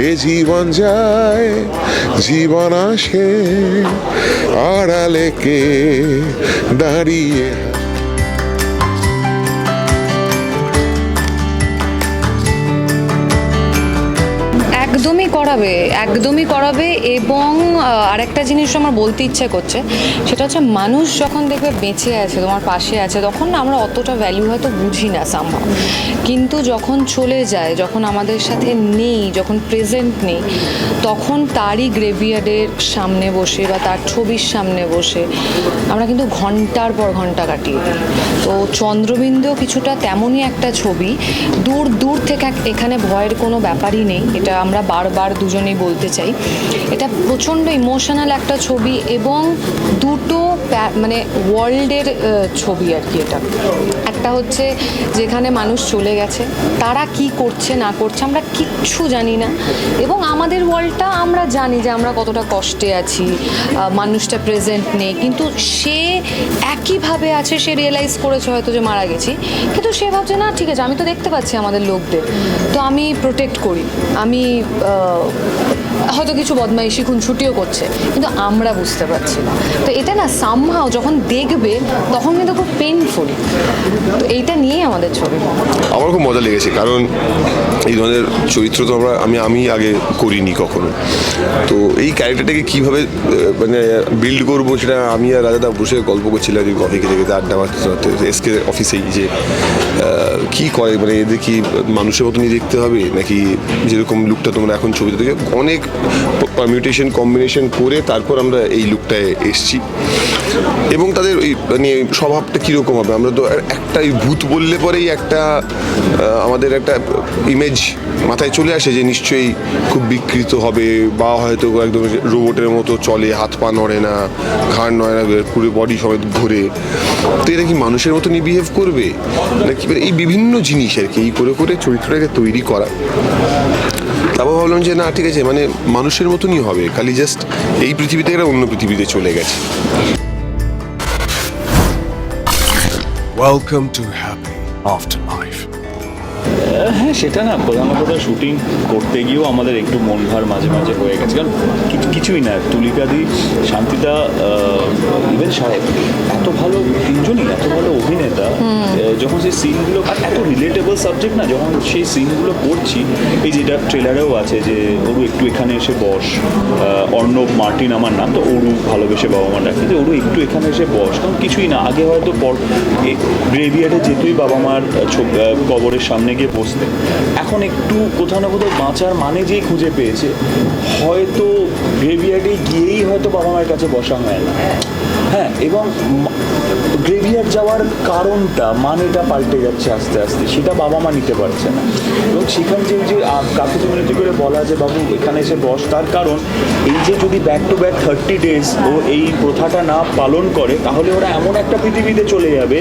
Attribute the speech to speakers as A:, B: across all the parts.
A: এ জীবন যায় জীবন আসে আড়ালে কে দাঁড়িয়ে
B: একদমই করাবে একদমই করাবে এবং আরেকটা জিনিস আমার বলতে ইচ্ছে করছে, সেটা হচ্ছে মানুষ যখন দেখবে বেঁচে আছে, তোমার পাশে আছে, তখন না আমরা অতটা ভ্যালু হয়তো বুঝি না সামহাও কিন্তু যখন চলে যায়, যখন আমাদের সাথে নেই, যখন প্রেজেন্ট নেই, তখন তারই গ্রেভিয়ার্ডের সামনে বসে বা তার ছবির সামনে বসে আমরা কিন্তু ঘণ্টার পর ঘণ্টা কাটিয়ে দিই। তো চন্দ্রবিন্দু কিছুটা তেমনই একটা ছবি, দূর দূর থেকে এখানে ভয়ের কোনো ব্যাপারই নেই, এটা আমরা বারবার দুজনেই বলতে চাই, এটা প্রচণ্ড ইমোশনাল একটা ছবি এবং দুটো মানে ওয়ার্ল্ডের ছবি আর কি এটা। একটা হচ্ছে যেখানে মানুষ চলে গেছে, তারা কি করছে, না করছে আমরা কিচ্ছু জানি না এবং আমাদের ওয়ার্ল্ডটা আমরা জানি যে আমরা কতটা কষ্টে আছি মানুষটা প্রেজেন্ট নেই, কিন্তু সে একইভাবে আছে, সে রিয়েলাইজ করেছে হয়তো যে মারা গেছি, কিন্তু সে ভাবছে, না, ঠিক আছে, আমি তো দেখতে পাচ্ছি আমাদের লোকদের। তো আমি প্রোটেক্ট করি, আমি হয়তো কিছু বদমাইশি খুনছুটিও করছে, কিন্তু আমরা বুঝতে পারছি না। তো এটা না সামহাও যখন দেখবে, তখন কিন্তু খুব পেনফুল তো এইটা নিয়েই আমাদের ছবি।
C: আমার খুব মজা লেগেছে, কারণ এই ধরনের চরিত্র তো আমরা, আমি আমি আগে করিনি কখনো। তো এই ক্যারেক্টারটাকে কীভাবে মানে বিল্ড করব সেটা আমি আর রাজাদা বসে গল্প করছিলাম কফি খেতে খেতে আড্ডা মারতে এসকে অফিসেই যে কি করে? মানে এদের কি মানুষের মতনই দেখতে হবে? নাকি যেরকম লুকটা তোমরা এখন ছবিতে দেখে অনেক পারমিউটেশন কম্বিনেশন করে তারপর আমরা এই লুকটায় এসছি। এবং তাদের ওই মানে স্বভাবটা কীরকম হবে? আমরা তো একটা ভূত বললে পরেই একটা আমাদের একটা ইমেজ মাথায় চলে আসে যে নিশ্চয়ই খুব বিকৃত হবে বা হয়তো একদম রোবটের মতো চলে, হাত পা নড়ে না, ঘাড় নড়ে না, পুরো বডি সমেত ঘুরে। তো এটা কি মানুষের মতনই বিহেভ করবে? নাকি মানে এই বিভিন্ন জিনিস আর কি, এই করে করে চরিত্রটাকে তৈরি করা তারপর ভাবলাম যে, না, ঠিক আছে মানে মানুষের মতনই হবে, খালি জাস্ট এই পৃথিবী থেকে অন্য পৃথিবীতে চলে গেছে
D: Welcome to Happy Afterlife.
E: হ্যাঁ সেটা না প্রধান কথা শুটিং করতে গিয়েও আমাদের একটু মন ভার মাঝে মাঝে হয়ে গেছে। কারণ কিছুই না তুলিকাদি শান্তিদা ইভেন সাহেব এত ভালো তিনজনই এত ভালো অভিনেতা যখন সেই সিনগুলো এত রিলেটেবল সাবজেক্ট না যখন সেই সিনগুলো করছি এই যেটা ট্রেলারেও আছে যে ওরু একটু এখানে এসে বস অর্ণব মার্টিন আমার নাম তো ওরু ভালোবেসে বাবা মা ডাকে যে ওরু একটু এখানে এসে বস। কারণ কিছুই না আগে হয়তো পর গ্রেভিয়ার্ডে যেতুই বাবা মার ছবি কবরের সামনে গিয়ে বসতে। এখন একটু কোথাও না কোথাও বাঁচার মানে যেই খুঁজে পেয়েছে হয়তো গ্রেভিয়ার্ডে গিয়েই হয়তো বাবা মায়ের কাছে বসা হয় না। হ্যাঁ এবং গ্রেভিয়ার্ড যাওয়ার কারণটা মানেটা পাল্টে যাচ্ছে আস্তে আস্তে সেটা বাবা মা নিতে পারছে না। এবং সেখানে যে ওই যে কাকুতি মিনতি করে বলা যে বাবু এখানে এসে বস। তার কারণ এই যে যদি back to back thirty days ও এই প্রথাটা না পালন করে তাহলে ওরা এমন একটা পৃথিবীতে চলে যাবে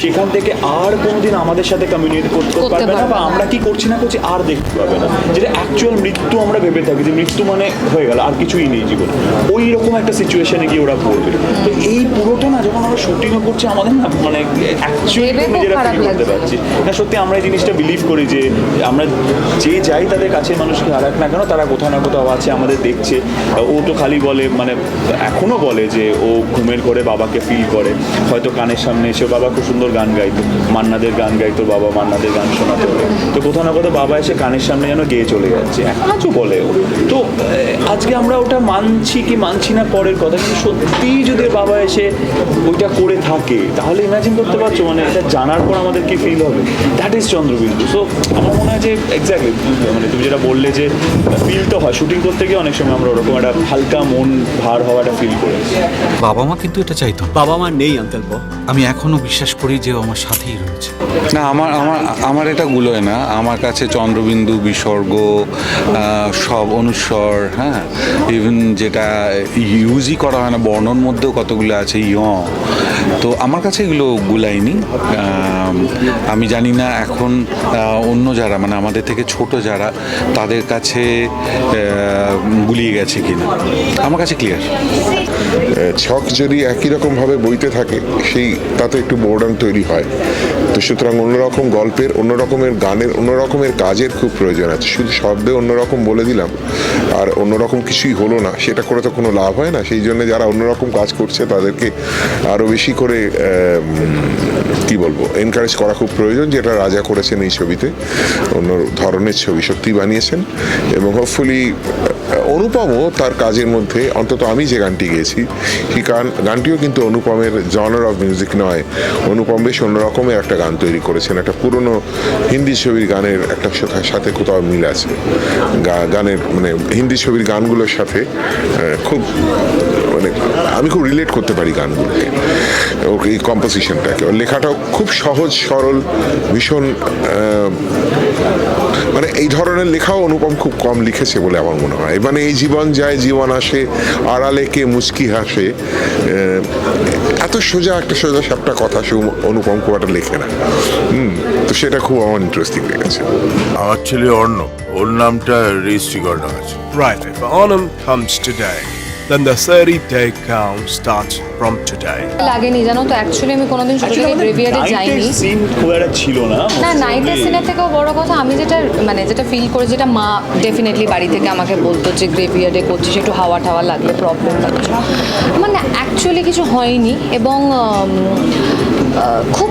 E: সেখান থেকে আর কোনোদিন আমাদের সাথে কমিউনিকেট করতে
B: করতে
E: পারবে না বা আমরা কি করছি না করছি আর দেখতে পাবে না। যেটা অ্যাকচুয়াল মৃত্যু আমরা ভেবে থাকি যে মৃত্যু মানে হয়ে গেল আর কিছুই নেই জীবনে। ওই রকম একটা সিচুয়েশনে গিয়ে ওরা পড়বে। তো এই পুরোটা না যখন আমরা শুটিংও করছি আমাদের না মানে অ্যাকচুয়ালি নিজেরা ফিল করতে পারছি। না সত্যি আমরা এই জিনিসটা বিলিভ করি যে আমরা যে যাই তাদের কাছের মানুষকে হারাক না কেন তারা কোথাও না কোথাও আছে আমাদের দেখছে। ও তো খালি বলে মানে এখনও বলে যে ও ঘুমের ঘরে বাবাকে ফিল করে। হয়তো কানের সামনে এসে বাবা খুব সুন্দর গান গাইতো মান্নাদের গান গাইতো বাবা মান্নাদের গান শোনাতো তো কোথাও না কোথাও বাবা এসে কানের সামনে যেন গেয়ে চলে যাচ্ছে। আজও বলে ও। তো আজকে আমরা ওটা মানছি কি মানছি না পরের কথা কিন্তু সত্যিই যদি বাবা এসে ওইটা করে থাকে তাহলে ইমাজিন করতে পারছ মানে এটা জানার পর আমাদের কি ফিল হবে? That is Chandrabindu. সো আমার মনে হয় যে এক্স্যাক্টলি মানে তুমি যেটা বললে যে ফিল তো হয় শুটিং করতে গিয়ে অনেক সময় আমরা ওরকম একটা হালকা মন ভার হওয়াটা ফিল করি।
F: বাবা মা কিন্তু এটা চাইতো।
G: বাবা মা নেই আঙ্কেল
F: আমি এখনও বিশ্বাস করি যে ও আমার সাথেই রয়েছে।
H: না আমার আমার আমার এটা গুলোয় না, আমার কাছে চন্দ্রবিন্দু, বিসর্গ সব অনুস্বর হ্যাঁ ইভেন যেটা ইউজই করা হয় না, বর্ণর মধ্যেও কতগুলো আছে, ইয়। তো আমার কাছে এগুলো গুলাইনি। আমি জানি না এখন অন্য যারা মানে আমাদের থেকে ছোট যারা, তাদের কাছে গুলিয়ে গেছে কিনা। আমার কাছে ক্লিয়ার
A: ছক যদি একই রকমভাবে বইতে থাকে, সেই, তাতে একটু বোর্ডাম তৈরি হয়। তো সুতরাং অন্যরকম গল্পের, অন্যরকমের গানের অন্য রকমের কাজের খুব প্রয়োজন আছে। শুধু শব্দে অন্যরকম বলে দিলাম, আর অন্যরকম কিছুই হলো না, সেটা করে তো কোনো লাভ হয় না। সেই জন্য যারা অন্যরকম কাজ করছে, তাদেরকে আরও বেশি করে কি বলব এনকারেজ করা খুব প্রয়োজন, যেটা রাজা করেছেন এই ছবিতে। অন্য ধরনের ছবি সত্যি বানিয়েছেন, এবং হোপফুলি অনুপমও তার কাজের মধ্যে, অন্তত আমি যে গানটি গেয়েছি সেই গান, গানটিও কিন্তু অনুপমের জনার অফ মিউজিক নয়। অনুপম বেশ অন্যরকমের একটা গান তৈরি করেছেন, একটা পুরনো হিন্দি ছবির গানের একটা সাথে কোথাও মিল আছে। গানের মানে হিন্দি ছবির গানগুলোর সাথে খুব মানে আমি খুব রিলেট করতে পারি গানগুলোকে। ওর এই কম্পোজিশনটাকে ওর লেখাটাও খুব সহজ সরল ভীষণ মানে এই ধরনের লেখাও অনুপম খুব কম লিখেছে বলে আমার মনে হয়। মানে এই জীবন যায় জীবন আসে আড়ালে কে মুচকি হাসে এত সোজা একটা সোজা সাপটা কথা সে অনুপম খুব একটা লেখে না। হুম তো সেটা খুব আমার ইন্টারেস্টিং লেগেছে।
G: আমার ছেলে অর্ণব ওর নামটা রেজিস্ট্রি করানো আছে।
D: Right, if Onam comes today, then the 30 day count starts from today.
B: লাগেনি জানো তো অ্যাকচুয়ালি আমি কোনোদিন শুটিংয়ে গ্রেভিয়ারে যাইনি।
E: সিন খুব একটা ছিল না।
B: না নাইটের সিনের থেকেও বড় কথা আমি যেটা মানে যেটা ফিল করে যেটা মা ডেফিনেটলি বাড়ি থেকে আমাকে বলতো যে গ্রেভিয়ার্ডে করছিস একটু হাওয়া টাওয়া লাগলে প্রবলেম মানে অ্যাকচুয়ালি কিছু হয়নি এবং খুব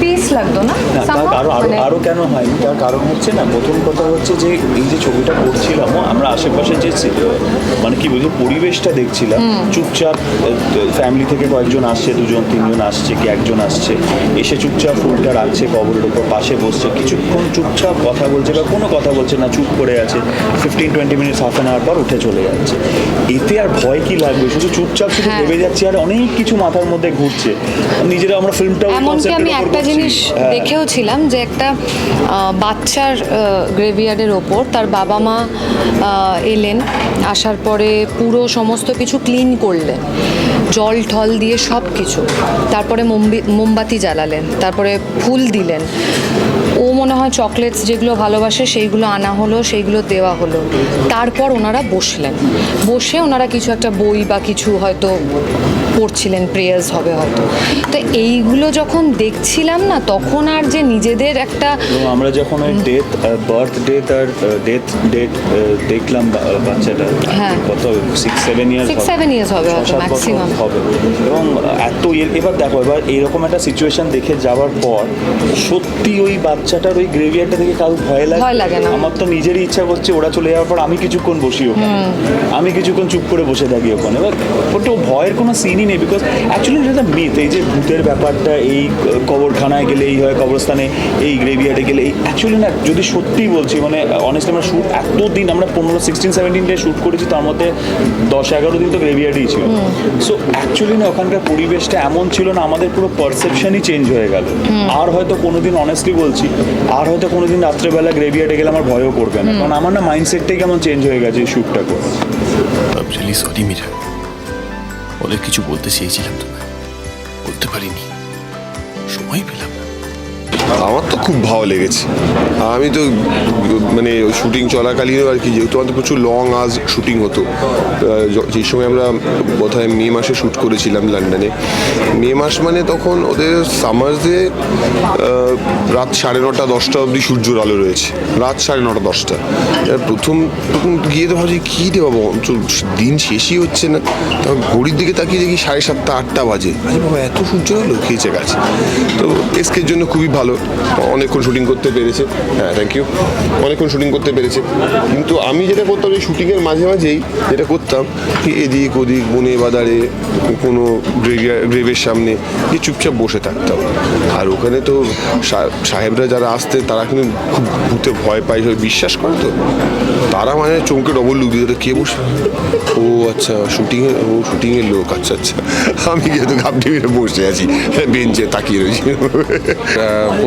B: পিস লাগতো না?
E: আরও আরও
B: মানে-
E: আরও কেন হয়নি? তার কারণ হচ্ছে না প্রথম কথা হচ্ছে যে এই যে ছবিটা করছিলাম আমরা আশেপাশে যে মানে কি বলব পরিবেশটা দেখছিলাম। চুপচাপ ফ্যামিলি থেকে কয়েকজন আসছে দুজন তিনজন আসছে কি একজন আসছে এসে চুপচাপ ফুলটা রাখছে কবরের উপর পাশে বসছে কিছুক্ষণ চুপচাপ কথা বলছে বা কোনো কথা বলছে না চুপ করে আছে fifteen twenty minutes half an hour পর উঠে চলে যাচ্ছে। এতে আর ভয় কি লাগবে? শুধু চুপচাপ শুধু
B: হ্যাঁ।
E: ভেবে যাচ্ছে আর অনেক কিছু মাথার মধ্যে ঘুরছে। নিজেরা আমরা ফিল্মটা
B: এমনকি আমি একটা জিনিস দেখেও ছিলাম যে একটা বাচ্চার গ্রেভিয়ার্ডের ওপর তার বাবা মা এলেন আসার পরে পুরো সমস্ত কিছু ক্লিন করলেন। জল ঠল দিয়ে সব কিছু তারপরে মোমবি- মোমবাতি জ্বালালেন তারপরে ফুল দিলেন। ও মনে হয় চকলেটস যেগুলো ভালোবাসে সেইগুলো আনা হলো সেইগুলো দেওয়া হলো। তারপর ওনারা বসলেন। বসে ওনারা কিছু একটা বই বা কিছু হয়তো পড়ছিলেন প্রেয়ার্স হবে হয়তো। তো এইগুলো যখন দেখছিলাম না তখন আর যে নিজেদের একটা
E: আমরা যখন ওই ডেথ বার্থ ডেট আর ডেথ ডেট দেখলাম বাচ্চাটা।
B: হ্যাঁ।
E: কত? Six seven years
B: Six, seven years হবে maximum।
E: হবে। এবং এত এ- এবার দেখো এবার এইরকম একটা সিচুয়েশন দেখে যাওয়ার পর সত্যি ওই বাচ্চাটার ওই গ্রেভিয়ারটা দেখে কারও ভয় লাগে?
B: ভয় লাগে না।
E: আমার তো নিজেরই ইচ্ছা করছে ওরা চলে যাওয়ার পর আমি কিছুক্ষণ বসি ওখানে। আমি কিছুক্ষণ চুপ করে বসে থাকি ওখানে। এবার ওটা ভয়ের কোনো সিনই নেই বিকজ অ্যাকচুয়ালি এটা মিথ এই যে ভূতের ব্যাপারটা এই কবরখানায় গেলে এই হয় কবরস্থানে এই গ্রেভিয়ার্ডে গেলে এই অ্যাকচুয়ালি না যদি সত্যি বলছি মানে অনেস্টলি আমরা শ্যুট এতদিন আমরা পনেরো সিক্সটিন সেভেন্টিন ডে শ্যুট করেছি তার মধ্যে দশ এগারো দিন তো গ্রেভিয়ার্ডেই ছিল। সো অ্যাকচুয়ালি না ওখানকার পরিবেশটা এমন ছিল না আমাদের পুরো পারসেপশনই চেঞ্জ হয়ে গেল। আর হয়তো কোনোদিন অনেস্টলি বলছি আর হয়তো কোনোদিন রাত্রেবেলা গ্রেভিয়ার্ডে গেলে আমার ভয়ও করবে না। কারণ আমার না মাইন্ডসেটটাই কেমন চেঞ্জ হয়ে গেছে এই শ্যুটটা করে।
I: রিয়েলি সরি মীরা অনেক কিছু বলতে চেয়েছিলাম তোমায়। বলতে পারিনি। সময় পেলাম। না
C: আমার তো খুব ভালো লেগেছে। আমি তো মানে শুটিং চলাকালীনও আর কি, যেহেতু আমাদের প্রচুর লং আজ শুটিং হতো যে সময় আমরা বোধহয় মে মাসে শ্যুট করেছিলাম লন্ডনে। মে মাস মানে তখন ওদের সামার্সে রাত সাড়ে নটা, দশটা অবধি সূর্যর আলো রয়েছে। রাত সাড়ে নটা, দশটা। প্রথম তখন গিয়ে তো ভাবছি, কী বাবা অঞ্চল দিন শেষই হচ্ছে না। তখন ঘড়ির দিকে তাকিয়ে দেখি সাড়ে সাতটা, আটটা বাজে। আরে বাবা, এত সূর্য আলো খেয়েছে গেছে তো এসকের জন্য খুবই ভালো। অনেকক্ষণ শুটিং করতে পেরেছে। হ্যাঁ থ্যাংক ইউ অনেকক্ষণ শুটিং করতে পেরেছে। কিন্তু আমি যেটা করতাম, এই শুটিংয়ের মাঝে মাঝেই যেটা করতাম, কি এদিক ওদিক বনে বাদারে কোনো গ্রেভের সামনে গিয়ে চুপচাপ বসে থাকতাম। আর ওখানে তো সাহেবরা যারা আসতেন তারা কিন্তু খুব ভূতে ভয় পায়, সবাই বিশ্বাস করে তো। তারা মানে চমকে ডবল লুক দিতে, কে বসে ও আচ্ছা শুটিংয়ের ও শুটিংয়ের লোক আচ্ছা আচ্ছা। আমি কিন্তু ঘাপটি মেরে বসে আছি বেঞ্চে তাকিয়ে রয়েছি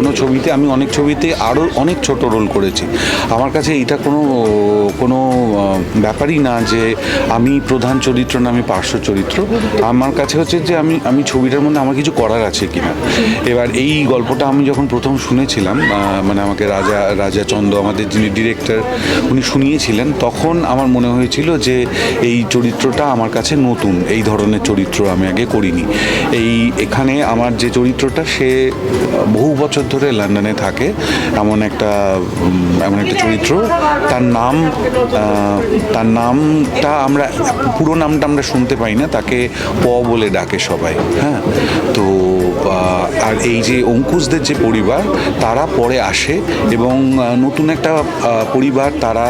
H: কোনো ছবিতে, আমি অনেক ছবিতে আরও অনেক ছোট রোল করেছি। আমার কাছে এটা কোনো কোনো ব্যাপারই না যে আমি প্রধান চরিত্র না আমি পার্শ্ব চরিত্র। আমার কাছে হচ্ছে যে আমি আমি ছবিটার মধ্যে আমার কিছু করার আছে কিনা। এবার এই গল্পটা আমি যখন প্রথম শুনেছিলাম মানে আমাকে রাজা রাজা চন্দ আমাদের যিনি ডিরেক্টর, উনি শুনিয়েছিলেন, তখন আমার মনে হয়েছিল যে এই চরিত্রটা আমার কাছে নতুন, এই ধরনের চরিত্র আমি আগে করিনি। এই এখানে আমার যে চরিত্রটা, সে বহু বছর ধরে লন্ডনে থাকে, এমন একটা এমন একটা চরিত্র। তার নাম তার নামটা আমরা, পুরো নামটা আমরা শুনতে পাই না, তাকে প বলে ডাকে সবাই হ্যাঁ? তো আর এই যে অঙ্কুশদের যে পরিবার, তারা পরে আসে এবং নতুন একটা পরিবার তারা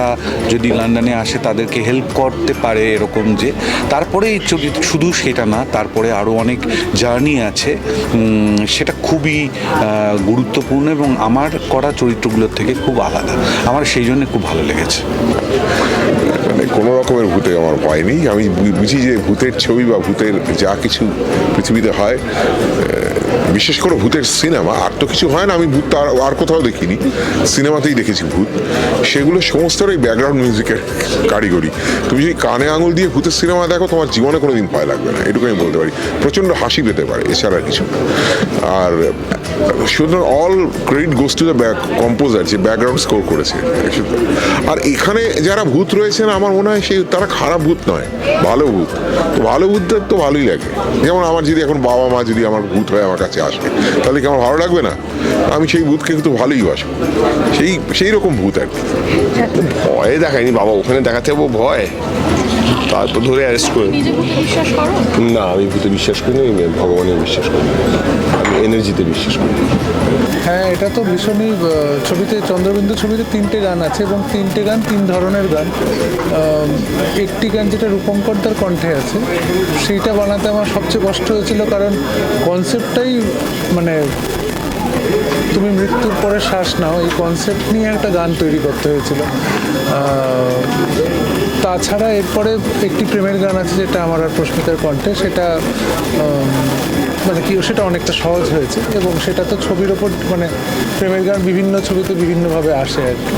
H: যদি লন্ডনে আসে তাদেরকে হেল্প করতে পারে এরকম যে। তারপরে শুধু সেটা না, তারপরে আরও অনেক জার্নি আছে। সেটা খুবই গুরুত্বপূর্ণ এবং আমার করা চরিত্রগুলোর থেকে খুব আলাদা। আমার সেই জন্য খুব ভালো লেগেছে।
A: মানে কোনো রকমের ভূতে আমার ভয় নেই। আমি বুঝি যে ভূতের ছবি বা ভূতের যা কিছু পৃথিবীতে হয় বিশেষ করে ভূতের সিনেমা, আর তো কিছু হয় না, আমি ভূত আর আর কোথাও দেখিনি। সিনেমাতেই দেখেছি ভূত। সেগুলো সমস্ত এই ব্যাকগ্রাউন্ড মিউজিকের কারিগরি তুমি যদি কানে আঙুল দিয়ে ভূতের সিনেমা দেখো, তোমার জীবনে কোনো দিন ভয় লাগবে না। এটুকু আমি বলতে পারি। প্রচণ্ড হাসি পেতে পারে, এছাড়া কিছু আর সুতরাং all credit goes to the back composer যে ব্যাকগ্রাউন্ড স্কোর করেছে। আর এখানে যারা ভূত রয়েছেন আমার মনে হয় সেই তারা খারাপ ভূত নয় ভালো ভূত। তো ভালো ভূতদের তো ভালোই লাগে। যেমন আমার যদি এখন বাবা মা যদি আমার ভূত হয়ে আমার কাছে আসে তাহলে কি আমার ভালো লাগবে না? আমি সেই ভূতকে কিন্তু ভালোই বাসবো সেই সেই রকম ভূত আর কি।
C: ভয়ে দেখায়নি বাবা ওখানে দেখাতে যাব ভয়। তারপর ধরে অ্যারেস্ট করে। না আমি ভূতে বিশ্বাস করি না ভগবানের বিশ্বাস করি এনার্জিতে বিশ্বাস করি।
J: হ্যাঁ এটা তো ভীষণই ছবিতে, চন্দ্রবিন্দু ছবিতে তিনটে গান আছে এবং তিনটে গান তিন ধরনের গান। একটি গান যেটা রূপঙ্করদার কণ্ঠে আছে, সেইটা বানাতে আমার সবচেয়ে কষ্ট হয়েছিল কারণ কনসেপ্টটাই মানে তুমি মৃত্যুর পরে শ্বাস নাও, এই কনসেপ্ট নিয়ে একটা গান তৈরি করতে হয়েছিল। তাছাড়া এরপরে একটি প্রেমের গান আছে যেটা আমার আর প্রস্মিতার কণ্ঠে, সেটা মানে কি, সেটা অনেকটা সহজ হয়েছে এবং সেটা তো ছবির ওপর মানে প্রেমের গান বিভিন্ন ছবিতে বিভিন্নভাবে আসে আর কি।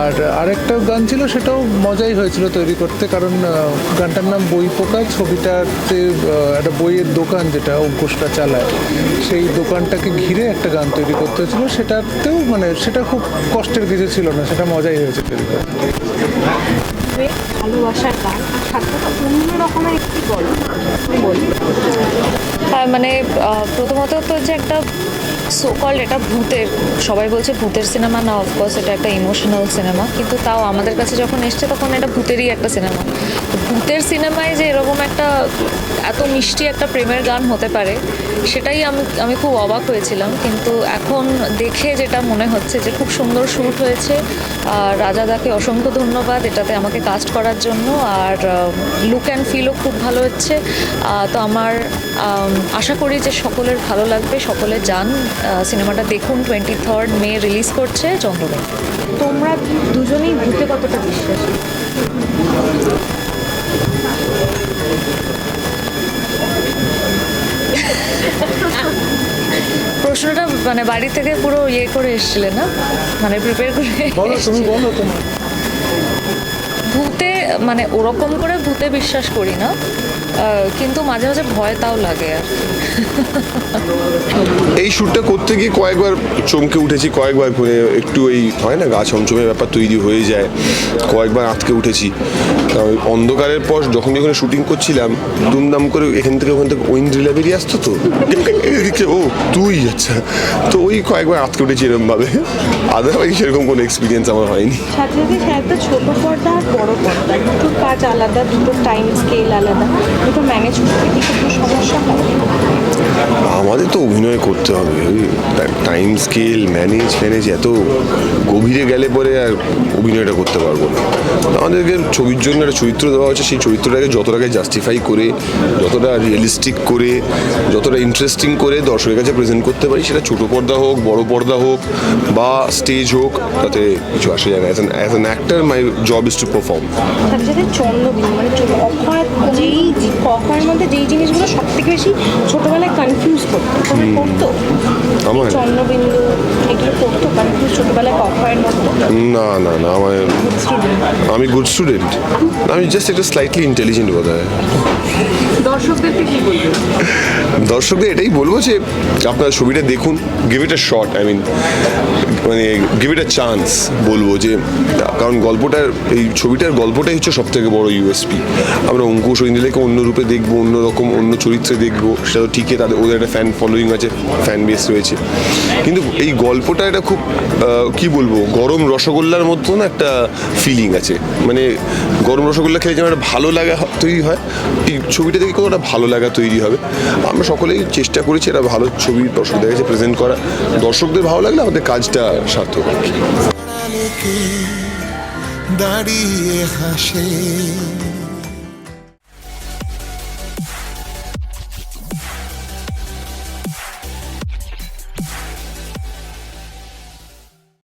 J: আর আরেকটা গান ছিল, সেটাও মজাই হয়েছিল তৈরি করতে, কারণ গানটার নাম বই পোকা ছবিটাতে একটা বইয়ের দোকান যেটা অঙ্কুশটা চালায়, সেই দোকানটাকে ঘিরে একটা গান তৈরি করতে হয়েছিল। সেটাতেও মানে সেটা খুব কষ্টের কিছু ছিল না, সেটা মজাই হয়েছে তৈরি করতে।
K: ভালোবাসার গান। আর সাথে অন্য রকমের একটি গল্প বলি।
L: মানে প্রথমত তো যে একটা সোকল এটা ভূতের সবাই বলছে ভূতের সিনেমা না অফকোর্স এটা একটা ইমোশনাল সিনেমা কিন্তু তাও আমাদের কাছে যখন এসছে তখন এটা ভূতেরই একটা সিনেমা ভূতের সিনেমায় যে এরকম একটা এত মিষ্টি একটা প্রেমের গান হতে পারে সেটাই আমি আমি খুব অবাক হয়েছিলাম কিন্তু এখন দেখে যেটা মনে হচ্ছে যে খুব সুন্দর শ্যুট হয়েছে আর রাজাদাকে অসংখ্য ধন্যবাদ এটাতে আমাকে কাস্ট করার জন্য আর লুক অ্যান্ড ফিলও খুব ভালো হচ্ছে। তো আমার আম, আশা করি যে সকলের ভালো লাগবে সকলে যান। সিনেমাটা দেখুন টোয়েন্টি থার্ড মে রিলিজ করছে চন্দ্রবেন
K: তোমরা দুজনেই ভূতে কতটা বিশ্বাসী?
L: প্রশ্নটা মানে বাড়ি থেকে পুরো ইয়ে করে এসেছিলেন না? মানে প্রিপেয়ার করে ভূতে মানে ওরকম করে ভূতে বিশ্বাস করি না। কিন্তু মাঝে মাঝে ভয় তাও লাগে আর
C: এই শ্যুটটা করতে গিয়ে কয়েকবার চমকে উঠেছি, কয়েকবার করে একটু এই হয় না গা ছমছমের ব্যাপার তৈরি হয়ে যায়, কয়েকবার আটকে উঠেছি। কারণ ওই অন্ধকারের পর যখন যখন শুটিং করছিলাম দুমদাম করে এখান থেকে ওখান থেকে ঐন্দ্রিলা বেরিয়ে আসতো তো। এদিকে, ও তুই আচ্ছা। তো ওই কয়েকবার আটকে উঠেছি এরকমভাবে আদারওয়াইজ সেরকম কোনো এক্সপিরিয়েন্স আমার হয়নি।
K: সাথে একটা ছোট পর্দা আর বড় পর্দা। দুটোর কাজ আলাদা দুটোর টাইম স্কেল আলাদা। দুটো ম্যানেজ করতে সমস্যা হয়
C: আমাদের তো অভিনয় করতে হবে। টাইম স্কেল ম্যানেজ ফ্যানেজ এত গভীরে গেলে পরে আর অভিনয়টা করতে পারব না। আমাদেরকে ছবির জন্য একটা চরিত্র দেওয়া হয়েছে। সেই চরিত্রটাকে যতটাকে জাস্টিফাই করে যতটা রিয়েলিস্টিক করে যতটা ইন্টারেস্টিং করে দর্শকের কাছে প্রেজেন্ট করতে পারি সেটা ছোট পর্দা হোক বড় পর্দা হোক বা স্টেজ হোক তাতে কিছু আসে যায় না। As as an actor my job is to perform
K: তার সাথে চন্দ্রবিন্দু মানে অক্ষয় যেই অক্ষয়ের মধ্যে যেই জিনিসগুলো সব থেকে বেশি ছোটবেলায় কনফিউজ করতো করতো?
C: আমার
K: চন্দ্রবিন্দু এগুলো করতো কনফিউজ ছোটবেলায় অক্ষয়ের মধ্যে
C: না না না আমার আমি গুড স্টুডেন্ট আমি জাস্ট একটা স্লাইটলি ইন্টেলিজেন্ট বোধ হয়
B: দর্শকদেরকে কি বলবেন?
C: দর্শকদের এটাই বলব যে আপনারা ছবিটা দেখুন give it a shot I mean মানে গিভ ইট আ চান্স বলব যে, কারণ গল্পটার, এই ছবিটার গল্পটাই হচ্ছে সব থেকে বড় ইউএসপি আমরা অঙ্কুশ ঐন্দিলাকে অন্য রূপে দেখব, অন্য রকম, অন্য চরিত্রে দেখব, সেটা তো ঠিকই, তাদের, ওদের একটা ফ্যান ফলোয়িং আছে ফ্যান বেস রয়েছে। কিন্তু এই গল্পটা এটা খুব কি বলব, গরম রসগোল্লার মতো না একটা ফিলিং আছে। মানে গরম রসগোল্লা খেলে যেমন একটা ভালো লাগা তৈরি হয়, এই ছবিটা দেখে কতটা ভালো লাগা তৈরি হবে। আমরা সকলেই চেষ্টা করেছি এটা ভালো ছবি দর্শকদের কাছে প্রেজেন্ট করা। দর্শকদের ভালো লাগলে আমাদের কাজটা সার্থক
M: দাঁড়িয়ে হাসে।